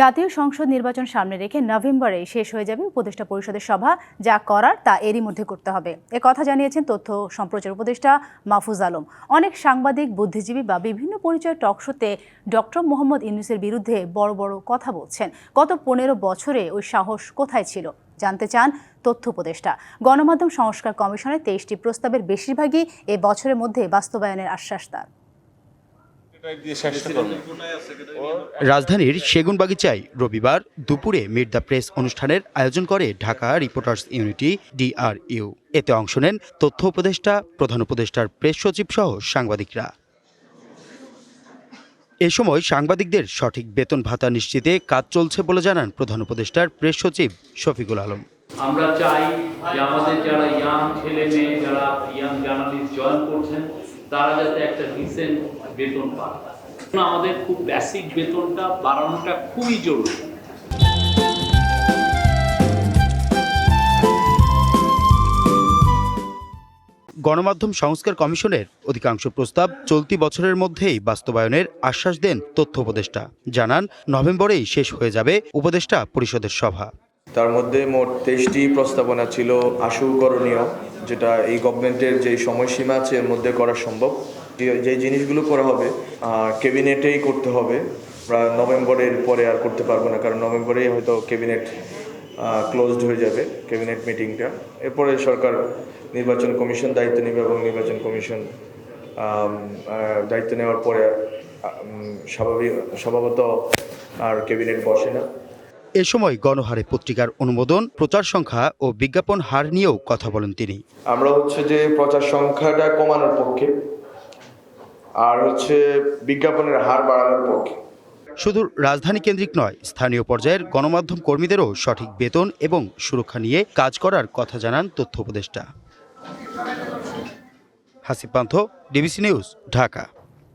জাতীয় সংসদ নির্বাচন সামনে রেখে নভেম্বরে শেষ হয়ে যাবে উপদেষ্টা পরিষদের সভা। যা করার তা এরই মধ্যে করতে হবে। এ কথা জানিয়েছেন তথ্য সম্প্রচার উপদেষ্টা মাহফুজ আলম। অনেক সাংবাদিক, বুদ্ধিজীবী বা বিভিন্ন পরিচয় টকশোতে ডক্টর মোহাম্মদ ইউনুসের বিরুদ্ধে বড় বড় কথা বলছেন। গত পনেরো বছরে ওই সাহস কোথায় ছিল? জানতে চান তথ্য উপদেষ্টা। গণমাধ্যম সংস্কার কমিশনের তেইশটি প্রস্তাবের বেশিরভাগই এ বছরের মধ্যে বাস্তবায়নের আশ্বাস তার। রাজধানীর সেগুনবাগিচায় রবিবার দুপুরে মিট দ্য প্রেস অনুষ্ঠানের আয়োজন করে ঢাকা রিপোর্টার্স ইউনিটি ডিআরইউ। এতে অংশ নেন তথ্য উপদেষ্টা প্রধান উপদেষ্টার প্রেস সচিব সহ সাংবাদিকরা। এ সময় সাংবাদিকদের সঠিক বেতন ভাতা নিশ্চিতে কাজ চলছে বলে জানান প্রধান উপদেষ্টার প্রেস সচিব শফিকুল আলম। আমরা চাই যে আমাদের যারা ইয়াং ছেলে মেয়ে যারা ইয়াং জার্নালিস্ট জয়েন করছেন তারা যাতে একটা রিসেন্ট বেতন পান আমাদের খুব বেসিক বেতনটা বাড়ানোটা খুবই জরুরি। গণমাধ্যম সংস্কার কমিশনের অধিকাংশ প্রস্তাব চলতি বছরের মধ্যেই বাস্তবায়নের আশ্বাস দেন তথ্য উপদেষ্টা। জানান নভেম্বরেই শেষ হয়ে যাবে উপদেষ্টা পরিষদের সভা। তার মধ্যে মোট তেইশটি প্রস্তাবনা ছিল আশু করণীয় যেটা এই গভর্নমেন্টের যে সময়সীমা আছে, এর মধ্যে করা সম্ভব। যে- জিনিসগুলো করা হবে ক্যাবিনেটেই করতে হবে। প্রায় নভেম্বরের পরে আর করতে পারব না, কারণ নভেম্বরেই হয়তো ক্যাবিনেট ক্লোজড হয়ে যাবে ক্যাবিনেট মিটিংটা এরপরে সরকার নির্বাচন কমিশন দায়িত্ব নেবে এবং নির্বাচন কমিশন দায়িত্ব নেওয়ার পরে স্বাভাবিক, স্বভাবত আর ক্যাবিনেট বসে না। এ সময় গণহারে পত্রিকার অনুমোদন প্রচার সংখ্যা ও বিজ্ঞাপন হার নিয়েও কথা বলেন তিনি। আমরা হচ্ছে যে প্রচার সংখ্যাটা কমানোর পক্ষে আর হচ্ছে বিজ্ঞাপনের হার বাড়ানোর পক্ষে। শুধু রাজধানী কেন্দ্রিক নয় স্থানীয় পর্যায়ের গণমাধ্যম কর্মীদেরও সঠিক বেতন এবং সুরক্ষা নিয়ে কাজ করার কথা জানান তথ্য উপদেষ্টা। Hasib Panth DBC news Dhaka.